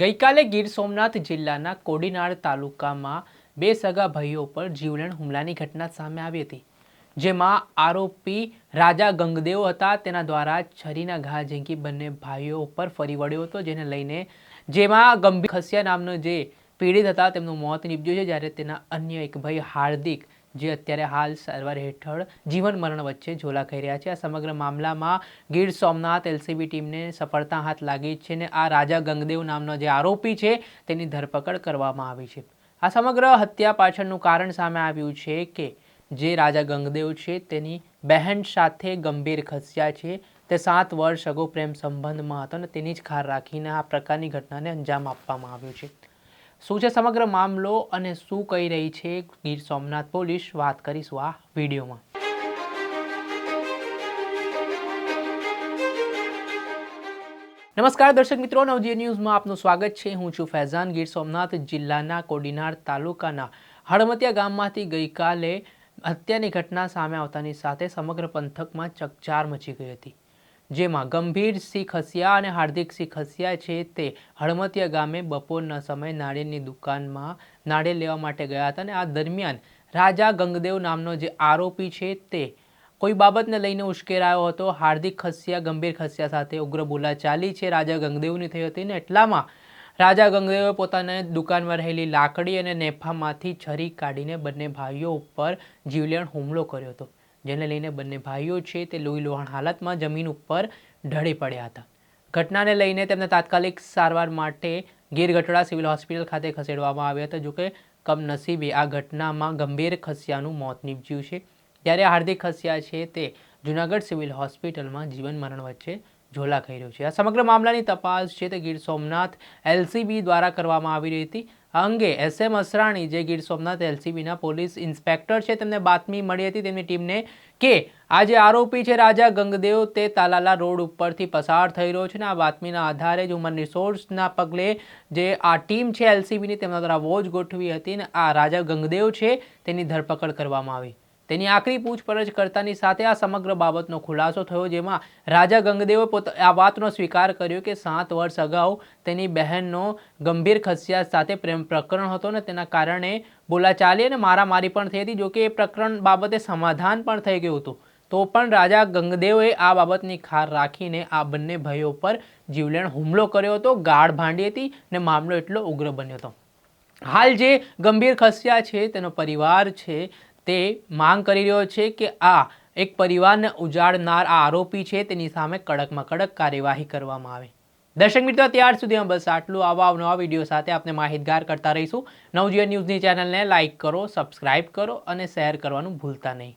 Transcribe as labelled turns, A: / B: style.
A: ગઈકાલે ગીર સોમનાથ જિલ્લાના કોડીનાર તાલુકામાં બે સગા ભાઈઓ પર જીવલેણ હુમલાની ઘટના સામે આવી હતી, જેમાં આરોપી રાજા ગંગદેવ હતા. તેના દ્વારા છરીના ઘા ઝીંકી બંને ભાઈઓ ઉપર ફરી વળ્યો હતો, જેને લઈને જેમાં ગંભીર ખસિયા નામનો જે પીડિત હતા, તેમનું મોત નીપજ્યું છે, જ્યારે તેના અન્ય એક ભાઈ હાર્દિક જે અત્યારે હાલ સારવાર હેઠળ જીવન મરણ વચ્ચે ઝોલા ખાઈ રહ્યા છે. આ સમગ્ર મામલામાં ગીર સોમનાથ એલસીબી ટીમને સફળતા હાથ લાગી છે ને આ રાજા ગંગદેવ નામનો જે આરોપી છે તેની ધરપકડ કરવામાં આવી છે. આ સમગ્ર હત્યા પાછળનું કારણ સામે આવ્યું છે કે જે રાજા ગંગદેવ છે તેની બહેન સાથે ગંભીર ખસ્યા છે. તે સાત વર્ષ અગાઉ પ્રેમ સંબંધમાં હતો અને તેની જ ખાર રાખીને આ પ્રકારની ઘટનાને અંજામ આપવામાં આવ્યું છે. શું છે સમગ્ર મામલો અને શું કહી રહી છે ગીર સોમનાથ પોલીસ? વાત કરીશું આ વિડીયોમાં. નમસ્કાર દર્શક મિત્રો, નવજીવન ન્યૂઝમાં આપનું સ્વાગત છે. હું છું ફૈઝાન. ગીર સોમનાથ જિલ્લાના કોડીનાર તાલુકાના હળમતિયા ગામમાંથી ગઈકાલે હત્યાની ઘટના સામે આવતાની સાથે સમગ્ર પંથકમાં ચકચાર મચી ગઈ હતી. જેમાં ગંભીર સિંહ ખસિયા અને હાર્દિક સિંહ ખસિયા છે તે હળમતિયા ગામે બપોરના સમયે નાળિયેરની દુકાનમાં નાળિયેર લેવા માટે ગયા હતા અને આ દરમિયાન રાજા ગંગદેવ નામનો જે આરોપી છે તે કોઈ બાબતને લઈને ઉશ્કેરાયો હતો. હાર્દિક ખસિયા ગંભીર ખસિયા સાથે ઉગ્ર બોલાચાલી છે. રાજા ગંગદેવની થઈ હતી ને એટલામાં રાજા ગંગદેવે પોતાના દુકાનમાં રહેલી લાકડી અને નેફામાંથી છરી કાઢીને બંને ભાઈઓ ઉપર જીવલેણ હુમલો કર્યો હતો. જેને લઈને બંને ભાઈઓ છે તે લોહી લોહાણ હાલતમાં જમીન ઉપર ઢળી પડ્યા હતા. ઘટનાને લઈને તેમને તાત્કાલિક સારવાર માટે ગીરગઢડા સિવિલ હોસ્પિટલ ખાતે ખસેડવામાં આવ્યા હતા, જોકે કમનસીબે આ ઘટનામાં ગંભીર ખસિયાનું મોત નીપજ્યું છે. ત્યારે હાર્દિક ખસિયા છે તે જુનાગઢ સિવિલ હોસ્પિટલમાં જીવન મરણ વચ્ચે ઝોલા ખાઈ રહ્યું છે. આ સમગ્ર મામલાની તપાસ છે તે ગીર સોમનાથ એલસીબી દ્વારા કરવામાં આવી રહી હતી. આ અંગે એસ એમ અસરાણી, જે ગીર સોમનાથ એલસીબીના પોલીસ ઇન્સ્પેક્ટર છે, તેમને બાતમી મળી હતી. તેમની ટીમને કે આ જે આરોપી છે રાજા ગંગદેવ, તે તાલાલા રોડ ઉપરથી પસાર થઈ રહ્યો છે અને આ બાતમીના આધારે જ હ્યુમન રિસોર્સના પગલે જે આ ટીમ છે એલસીબીની, તેમના દ્વારા વોચ ગોઠવી હતી અને આ રાજા ગંગદેવ છે, તેની ધરપકડ કરવામાં આવી. તેની આખરી પૂછપરછ કરતાની સાથે આ સમગ્ર બાબતનો ખુલાસો થયો, જેમાં રાજા ગંગદેવે પોતા, આ વાતનો સ્વીકાર કર્યો કે સાત વર્ષ અગાઉ તેની બહેનનો ગંભીર ખસિયાત સાથે પ્રેમ પ્રકરણ હતો ને તેના કારણે બોલાચાલી અને મારામારી પણ થઈ હતી જોકે એ પ્રકરણ બાબતે સમાધાન પણ થઈ ગયું હતું. તો પણ રાજા ગંગદેવે આ બાબતની ખાર રાખીને આ બંને ભાઈઓ પર જીવલેણ હુમલો કર્યો હતો, ગાઢ ભાંડી હતી ને મામલો એટલો ઉગ્ર બન્યો હતો. હાલ જે ગંભીર ખસિયા છે, તેનો પરિવાર છે તે માંગ કરી રહ્યો છે કે આ એક પરિવારને ઉજાડનાર આ આરોપી છે, તેની સામે કડકમાં કડક કાર્યવાહી કરવામાં આવે. દર્શક મિત્રો, ત્યાર સુધીમાં બસ આટલું. આવા નવા વીડિયો સાથે આપણે માહિતગાર કરતા રહીશું. નવજીવન ન્યૂઝની ચેનલને લાઇક કરો, સબસ્ક્રાઇબ કરો અને શેર કરવાનું ભૂલતા નહીં.